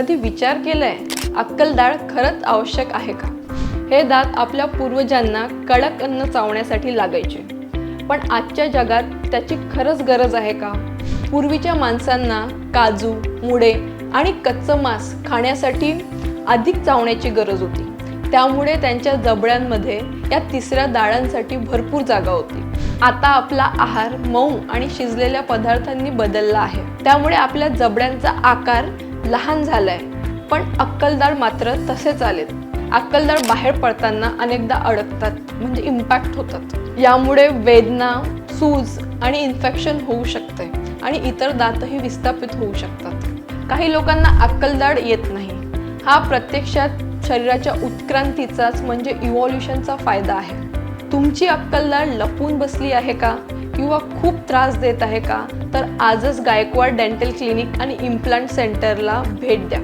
कधी विचार केलाय डाळ खरंच आवश्यक आहे का? हे दात आपल्या पूर्वजांना कडक अन्न चावण्यासाठी लागायचे. पण आजच्या जगात त्याची खरंच गरज आहे का? पूर्वीच्या माणसांना काजू मुळे आणि कच्चं मांस खाण्यासाठी अधिक चावण्याची गरज होती. त्यामुळे त्यांच्या जबड्यांमध्ये या तिसऱ्या डाळांसाठी भरपूर जागा होती. आता आपला आहार मऊ आणि शिजलेल्या पदार्थांनी बदलला आहे. त्यामुळे आपल्या जबड्यांचा आकार लहान झालाय पण अक्कलदार मात्र तसेच आलेत. अक्कलदार बाहेर पडताना अनेकदा अडकतात म्हणजे इम्पॅक्ट होतात. यामुळे वेदना सूज आणि इन्फेक्शन होऊ शकते आणि इतर दातही विस्थापित होऊ शकतात. काही लोकांना अक्कलदाड येत नाही. हा प्रत्यक्षात शरीराच्या उत्क्रांतीचाच म्हणजे इव्हॉल्युशनचा फायदा आहे. तुमची अक्कलदाड लपून बसली आहे का? किंवा खूप त्रास देत आहे का तर आजच गायकवाड डेंटल क्लिनिक आणि इम्प्लांट सेंटरला भेट द्या.